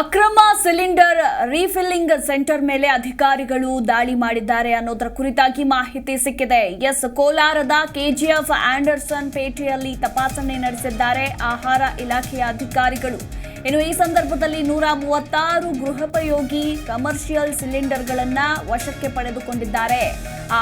ಅಕ್ರಮ cylinder refilling centre ಮೇಲೆ ಅಧಿಕಾರಿಗಳು ದಾಳಿ ಮಾಡಿದ್ದಾರೆ ಅನ್ನೋದರ ಕುರಿತಾಗಿ ಮಾಹಿತಿ ಸಿಕ್ಕಿದೆ. ಎಸ್ ಕೋಲಾರದ ಕೆಜಿಎಫ್ ಆಂಡರ್ಸನ್ ಪೇಟೆಯಲ್ಲಿ ತಪಾಸಣೆ ನಡೆಸಿದ್ದಾರೆ ಆಹಾರ ಇಲಾಖೆಯ ಅಧಿಕಾರಿಗಳು. ಇನ್ನು ಈ ಸಂದರ್ಭದಲ್ಲಿ ನೂರ ಮೂವತ್ತಾರು ಗೃಹೋಪಯೋಗಿ ಕಮರ್ಷಿಯಲ್ ಸಿಲಿಂಡರ್ಗಳನ್ನ ವಶಕ್ಕೆ ಪಡೆದುಕೊಂಡಿದ್ದಾರೆ.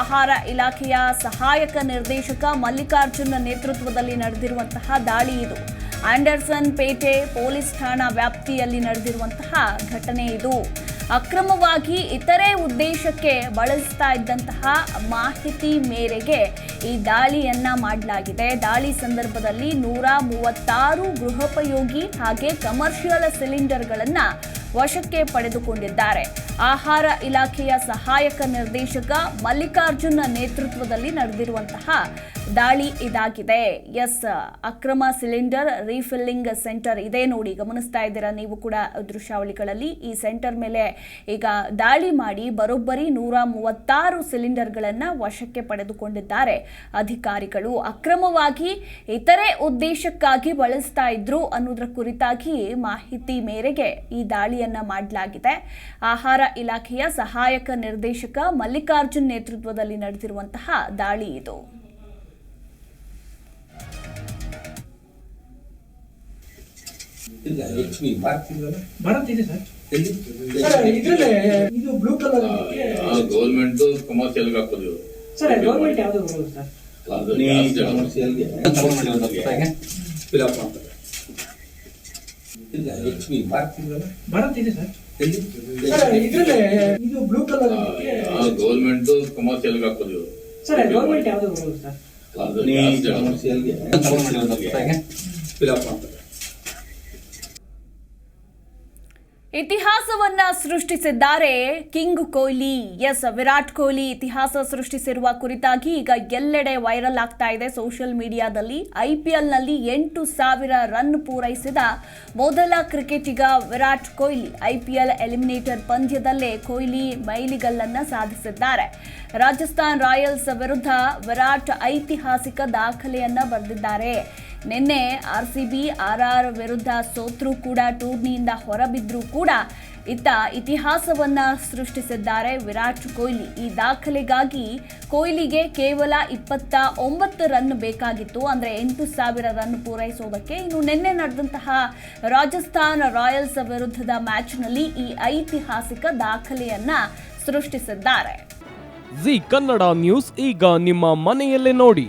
ಆಹಾರ ಇಲಾಖೆಯ ಸಹಾಯಕ ನಿರ್ದೇಶಕ ಮಲ್ಲಿಕಾರ್ಜುನ್ ನೇತೃತ್ವದಲ್ಲಿ ನಡೆದಿರುವಂತಹ ದಾಳಿ ಇದು. ಆಂಡರ್ಸನ್ ಪೇಟೆ ಪೊಲೀಸ್ ಠಾಣಾ ವ್ಯಾಪ್ತಿಯಲ್ಲಿ ನಡೆದಿರುವಂತಹ ಘಟನೆ ಇದು. ಅಕ್ರಮವಾಗಿ ಇತರೆ ಉದ್ದೇಶಕ್ಕೆ ಬಳಸ್ತಾ ಇದ್ದಂತಹ ಮಾಹಿತಿ ಮೇರೆಗೆ ಈ ದಾಳಿಯನ್ನ ಮಾಡಲಾಗಿದೆ. ದಾಳಿ ಸಂದರ್ಭದಲ್ಲಿ ನೂರ ಮೂವತ್ತಾರು ಗೃಹೋಪಯೋಗಿ ಹಾಗೆ ಕಮರ್ಷಿಯಲ್ ಸಿಲಿಂಡರ್ಗಳನ್ನ ವಶಕ್ಕೆ ಪಡೆದುಕೊಂಡಿದ್ದಾರೆ. ಆಹಾರ ಇಲಾಖೆಯ ಸಹಾಯಕ ನಿರ್ದೇಶಕ ಮಲ್ಲಿಕಾರ್ಜುನ ನೇತೃತ್ವದಲ್ಲಿ ನಡೆದಿರುವಂತಹ ದಾಳಿ ಇದಾಗಿದೆ. ಎಸ್, ಅಕ್ರಮ ಸಿಲಿಂಡರ್ ರೀಫಿಲ್ಲಿಂಗ್ ಸೆಂಟರ್ ಇದೆ ನೋಡಿ, ಗಮನಿಸ್ತಾ ಇದ್ದೀರಾ ನೀವು ಕೂಡ ದೃಶ್ಯಾವಳಿಗಳಲ್ಲಿ. ಈ ಸೆಂಟರ್ ಮೇಲೆ ಈಗ ದಾಳಿ ಮಾಡಿ ಬರೋಬ್ಬರಿ ನೂರ ಮೂವತ್ತಾರು ಸಿಲಿಂಡರ್ಗಳನ್ನು ವಶಕ್ಕೆ ಪಡೆದುಕೊಂಡಿದ್ದಾರೆ. ಅಧಿಕಾರಿಗಳು ಅಕ್ರಮವಾಗಿ ಇತರೆ ಉದ್ದೇಶಕ್ಕಾಗಿ ಬಳಸ್ತಾ ಇದ್ರು ಅನ್ನೋದರ ಕುರಿತಾಗಿ ಮಾಹಿತಿ ಮೇರೆಗೆ ಈ ದಾಳಿಯನ್ನ ಮಾಡಲಾಗಿದೆ. ಆಹಾರ ಇಲಾಖೆಯ ಸಹಾಯಕ ನಿರ್ದೇಶಕ ಮಲ್ಲಿಕಾರ್ಜುನ್ ನೇತೃತ್ವದಲ್ಲಿ ನಡೆದಿರುವಂತಹ ದಾಳಿ ಇದು. ಇಲ್ಲ ಎಚ್ ಬಿ ಮಾಡ್ತಿದ್ವಲ್ಲ ಸರ್. ಎಲ್ಲಿ ಸರ್ ಇದ್ರಲ್ಲೇ ಇದು ಬ್ಲೂ ಕಲರ್ ಗೌರ್ಮೆಂಟ್ ಕಮರ್ಷಿಯಲ್ ಹಾಕೋದು. ಸರ್ ಗೌರ್ಮೆಂಟ್ ಯಾವ್ದು ಸರ್? ಅದು ನೀವು ಜಾಸ್ತಿ ಆಗುತ್ತೆ. ಕಮರ್ಷಿಯಲ್ಗೆ ಫಿಲಪ್ ಮಾಡ್ತಾರೆ ಇಲ್ಲ ಎಚ್ ಪಿ ಮಾಡ್ತಿದ್ವಲ್ಲ ಬರುತ್ತಿದೆ ಸರ್ ಇದೆ ಸರ್. ಇದ್ರಲ್ಲೇ ಇದು ಬ್ಲೂ ಕಲರ್ ಗೌರ್ಮೆಂಟ್ ಕಮರ್ಷಿಯಲ್ ಹಾಕೋದು ಇವ್ರು. ಸರ್ ಗೌರ್ಮೆಂಟ್ ಯಾವ್ದು ಬರೋದು ಸರ್. ಕಮರ್ಷಿಯಲ್ಗೆ ಫಿಲಪ್ ಮಾಡ್ತಾರೆ. ಇತಿಹಾಸವನ್ನ ಸೃಷ್ಟಿಸಿದ್ದಾರೆ ಕಿಂಗ್ ಕೊಹ್ಲಿ. ಎಸ್, ವಿರಾಟ್ ಕೊಹ್ಲಿ ಇತಿಹಾಸ ಸೃಷ್ಟಿಸಿರುವ ಕುರಿತಾಗಿ ಈಗ ಎಲ್ಲೆಡೆ ವೈರಲ್ ಆಗ್ತಾ ಇದೆ. ಸೋಷಿಯಲ್ ಮೀಡಿಯಾದಲ್ಲಿ ಐ ಪಿ ಎಲ್ನಲ್ಲಿ ಎಂಟು ಸಾವಿರ ರನ್ ಪೂರೈಸಿದ ಮೊದಲ ಕ್ರಿಕೆಟಿಗ Virat Kohli I P L eliminator ಪಂದ್ಯದಲ್ಲೇ Kohli ಮೈಲಿಗಲ್ಲನ್ನ ಸಾಧಿಸಿದ್ದಾರೆ. ರಾಜಸ್ಥಾನ್ ರಾಯಲ್ಸ್ ವಿರುದ್ಧ ವಿರಾಟ್ ಐತಿಹಾಸಿಕ ದಾಖಲೆಯನ್ನ ಬರೆದಿದ್ದಾರೆ. ನಿನ್ನೆ R C B R R ವಿರುದ್ಧ ಸೋತ್ರೂ ಕೂಡ ಟೂರ್ನಿಯಿಂದ ಹೊರಬಿದ್ದರೂ ಕೂಡ ಇತ್ತ ಇತಿಹಾಸವನ್ನ ಸೃಷ್ಟಿಸಿದ್ದಾರೆ ವಿರಾಟ್ ಕೊಹ್ಲಿ. ಈ ದಾಖಲೆಗಾಗಿ ಕೊಹ್ಲಿಗೆ ಕೇವಲ ಇಪ್ಪತ್ತ ಒಂಬತ್ತು ರನ್ ಬೇಕಾಗಿತ್ತು. ಅಂದರೆ ಎಂಟು ಸಾವಿರ ರನ್ ಪೂರೈಸೋದಕ್ಕೆ ಇನ್ನು ನಿನ್ನೆ ನಡೆದಂತಹ ರಾಜಸ್ಥಾನ್ ರಾಯಲ್ಸ್ ವಿರುದ್ಧದ ಮ್ಯಾಚ್ನಲ್ಲಿ ಈ ಐತಿಹಾಸಿಕ ದಾಖಲೆಯನ್ನ ಸೃಷ್ಟಿಸಿದ್ದಾರೆ. ಜಿ ಕನ್ನಡ ನ್ಯೂಸ್, ಈಗ ನಿಮ್ಮ ಮನೆಯಲ್ಲೇ ನೋಡಿ.